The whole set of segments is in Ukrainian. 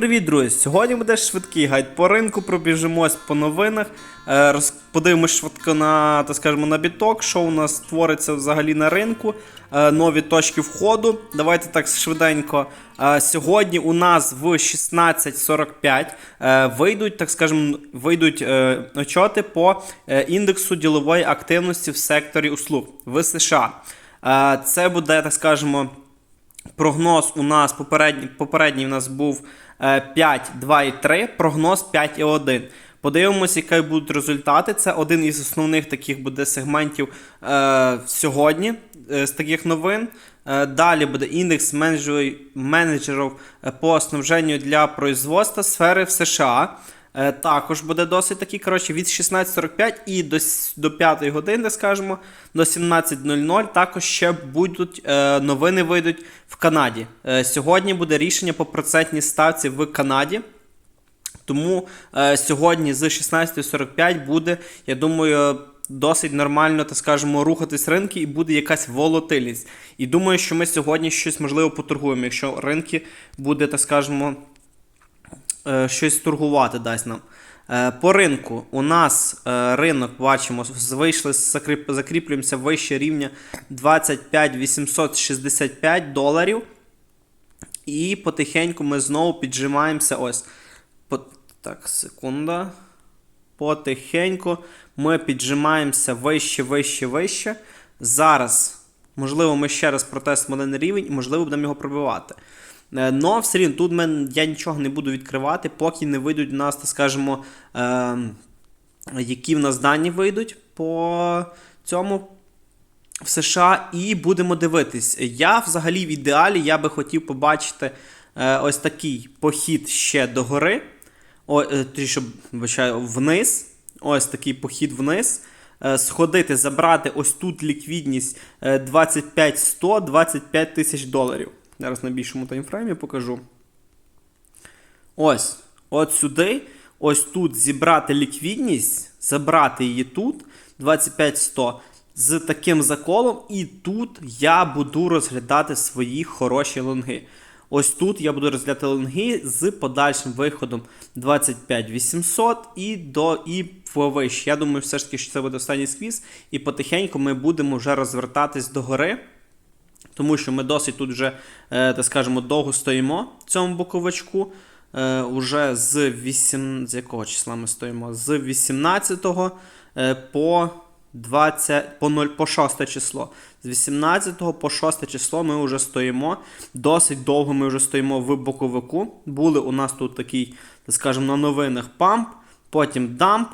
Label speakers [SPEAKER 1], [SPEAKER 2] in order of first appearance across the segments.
[SPEAKER 1] привіт, друзі! Сьогодні буде швидкий гайд по ринку, пробіжимось по новинах, е, подивимось швидко на, так скажемо, на біток, що у нас твориться взагалі на ринку, е, нові точки входу. Давайте так швиденько. Е, Сьогодні у нас в 16.45 е, вийдуть, так скажемо, вийдуть отчоти по індексу ділової активності в секторі услуг в США. Це буде, так скажемо. Прогноз у нас попередній, попередній у нас був е, 5, 2 і 3, прогноз 5 і 1. Подивимося, які будуть результати. Це один із основних таких буде сегментів е, сьогодні е, з таких новин. Е, далі буде індекс менеджерів, менеджерів е, по снабженню для производства сфери в США. Е, також буде досить такий, коротше, від 16.45 і до, до 5 години, скажімо, до 17.00 також ще будуть е, новини вийдуть в Канаді. Е, сьогодні буде рішення по процентній ставці в Канаді. Тому е, сьогодні з 16.45 буде, я думаю, досить нормально, так скажемо, рухатись ринки і буде якась волатильність. І думаю, що ми сьогодні щось можливо поторгуємо, якщо ринки буде, так скажемо, щось торгувати дасть нам. Е, По ринку у нас е, ринок бачимо, вийшли, закріплюємося вище рівня 25 865 доларів. І потихеньку ми знову піджимаємося. Ось. По... Так, секунда. Потихеньку ми піджимаємося вище, вище, вище. Зараз, можливо, ми ще раз протестимо один рівень і, можливо, будемо його пробивати. Е, Но все рівно тут мен, я нічого не буду відкривати, поки не вийдуть у нас, так скажемо, е, які в нас дані вийдуть по цьому в США, і будемо дивитись. Я взагалі в ідеалі я би хотів побачити е, ось такий похід ще до гори. О, е, вибачаю, вниз. Ось такий похід вниз. Е, сходити, забрати ось тут ліквідність е, 25 100 25 тисяч доларів. Зараз на більшому таймфреймі покажу. Ось, от сюди, ось тут зібрати ліквідність, забрати її тут 25100 з таким заколом, і тут я буду розглядати свої хороші лонги. Ось тут я буду розглядати лонги з подальшим виходом 25800 і до і вище. Я думаю, все ж таки, що це буде останній сквіз, і потихеньку ми будемо вже розвертатись до гори. Тому що ми досить тут вже, е, так скажемо, довго стоїмо в цьому боковичку. Е, уже з 8, з якого числа ми стоїмо? З 18 е, по 20, по 0, по 6 число. З 18 по 6 число ми вже стоїмо. Досить довго ми вже стоїмо в боковику. Були у нас тут такий, так на новинах памп, потім дамп.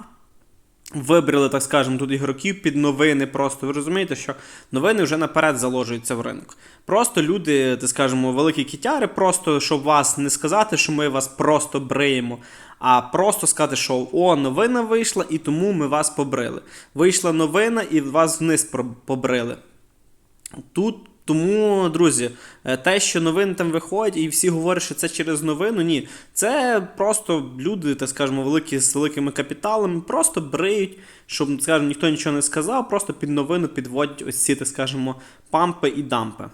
[SPEAKER 1] Вибрали, так скажемо, тут ігроків під новини. Просто ви розумієте, що новини вже наперед заложуються в ринок. Просто люди, так скажемо, великі кітяри, просто щоб вас не сказати, що ми вас просто бриємо, а просто сказати, що о, новина вийшла, і тому ми вас побрили. Вийшла новина і вас вниз побрили. Тут тому, друзі, е, те, що новини там виходять, і всі говорять, що це через новину, ні. Це просто люди, так скажемо, великі з великими капіталами, просто бриють, щоб, скажімо, ніхто нічого не сказав, просто під новину підводять ось ці, так скажемо, пампи і дампи.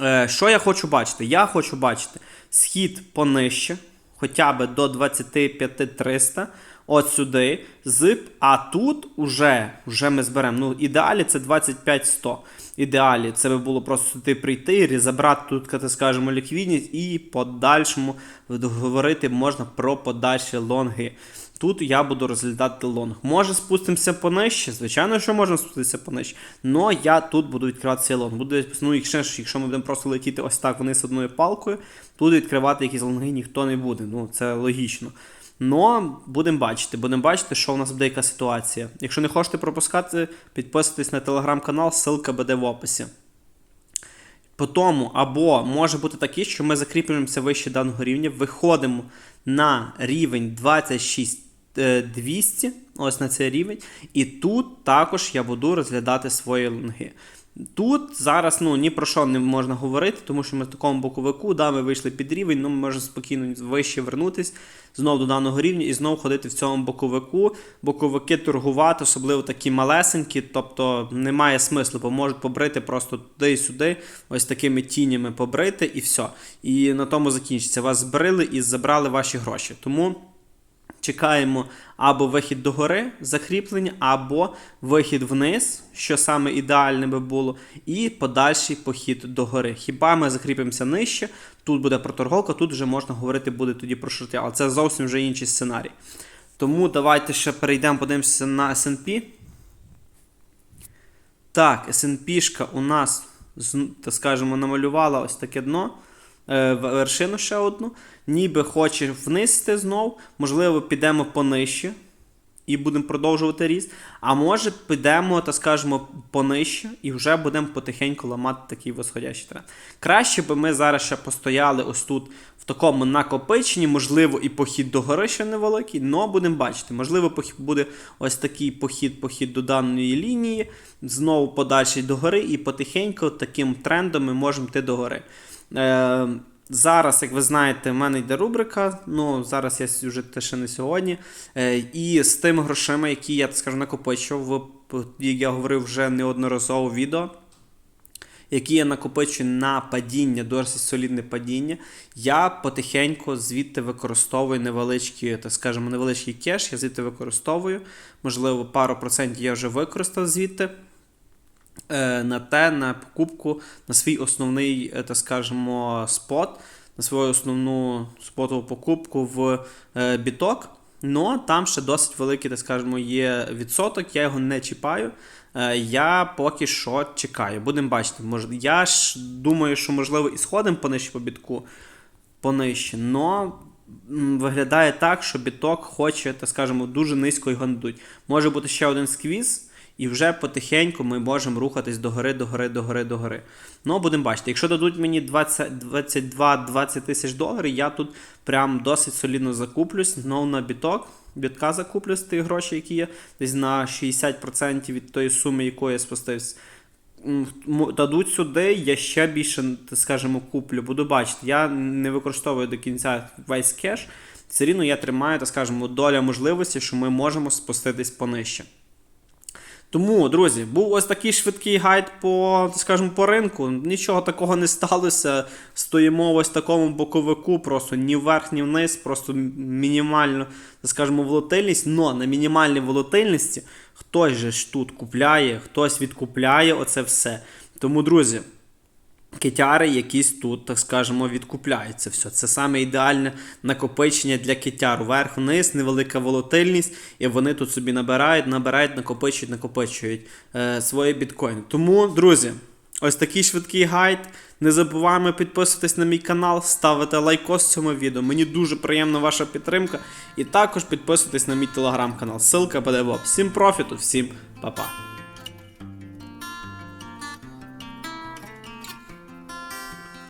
[SPEAKER 1] Е, що я хочу бачити? Я хочу бачити схід понижче, хоча б до 25-300, от сюди, з, а тут уже, вже ми зберемо. Ну, ідеалі це 25-100. Ідеалі це би було просто сюди прийти, забрати тут, так скажемо, ліквідність і подальшому говорити можна про подальші лонги. Тут я буду розглядати лонг. Може спустимося понижче? Звичайно, що можна спуститися понижче. Но я тут буду відкривати цей лонг. Буду, ну, якщо, якщо ми будемо просто летіти ось так вниз одною палкою, тут відкривати якісь лонги ніхто не буде. Ну, це логічно. Но будемо бачити, будемо бачити, що у нас буде яка ситуація. Якщо не хочете пропускати, підписуйтесь на телеграм-канал, ссылка буде в описі. По тому, або може бути таке, що ми закріплюємося вище даного рівня, виходимо на рівень 26200, ось на цей рівень, і тут також я буду розглядати свої лонги. Тут зараз ну, ні про що не можна говорити, тому що ми в такому боковику, да, ми вийшли під рівень, ну ми можемо спокійно вище вернутись знову до даного рівня і знову ходити в цьому боковику. Боковики торгувати, особливо такі малесенькі, тобто немає смислу, бо можуть побрити просто туди і сюди, ось такими тінями побрити і все. І на тому закінчиться. Вас збрили і забрали ваші гроші. Тому. Чекаємо або вихід до гори, закріплення, або вихід вниз, що саме ідеальне би було, і подальший похід до гори. Хіба ми закріпимося нижче, тут буде проторговка, тут вже можна говорити буде тоді про шорти, але це зовсім вже інший сценарій. Тому давайте ще перейдемо, подивимося на SP. Так, SP-шка у нас, так скажемо, намалювала ось таке дно. Е, Вершину ще одну. Ніби хоче вниз йти знов. Можливо, підемо понижче і будемо продовжувати ріст. А може, підемо, так скажемо, понижче і вже будемо потихеньку ламати такий восходящий тренд. Краще би ми зараз ще постояли ось тут в такому накопиченні, можливо, і похід до гори ще невеликий, але будемо бачити. Можливо, буде ось такий похід, похід до даної лінії, знову подальший до гори, і потихеньку таким трендом ми можемо йти до гори. Е, Зараз, як ви знаєте, в мене йде рубрика. Ну, зараз я с- вже те ще не сьогодні. Е, і з тими грошима, які я так скажу, накопичував, я говорив вже неодноразово відео, які я накопичую на падіння, досить солідне падіння, я потихеньку звідти використовую невеличкі, так скажемо, невеличкий кеш, я звідти використовую. Можливо, пару процентів я вже використав звідти на те, на покупку, на свій основний, е, так скажемо, спот, на свою основну спотову покупку в е, біток. Ну, там ще досить великий, так скажемо, є відсоток, я його не чіпаю. Е, Я поки що чекаю. Будемо бачити. Може, я ж думаю, що можливо і сходимо понижче по бітку, понижче, но виглядає так, що біток хоче, так скажемо, дуже низько його не дадуть. Може бути ще один сквіз, і вже потихеньку ми можемо рухатись до гори, до гори, до гори, до гори. Ну, будемо бачити. Якщо дадуть мені 22-20 тисяч доларів, я тут прям досить солідно закуплюсь. Знову на біток. Бітка закуплю з тих грошей, які є, десь на 60% від тої суми, якої я спустився. Дадуть сюди, я ще більше, так скажемо, куплю. Буду бачити. Я не використовую до кінця весь кеш. Все рівно я тримаю, так скажемо, доля можливості, що ми можемо спуститись понижче. Тому, друзі, був ось такий швидкий гайд по, скажімо, по ринку. Нічого такого не сталося. Стоїмо ось такому боковику, просто ні вверх, ні вниз, просто мінімально, скажімо, волатильність. Но на мінімальній волатильності хтось же ж тут купляє, хтось відкупляє оце все. Тому, друзі. Китяри якісь тут, так скажемо, відкупляються все. Це саме ідеальне накопичення для китяр. Вверх-вниз, невелика волатильність, і вони тут собі набирають, набирають, накопичують, накопичують е, свої біткоїни. Тому, друзі, ось такий швидкий гайд. Не забуваємо підписуватись на мій канал, ставити лайкос цьому відео. Мені дуже приємна ваша підтримка. І також підписуйтесь на мій телеграм-канал. Ссылка буде в описі. Всім профіту, всім па-па.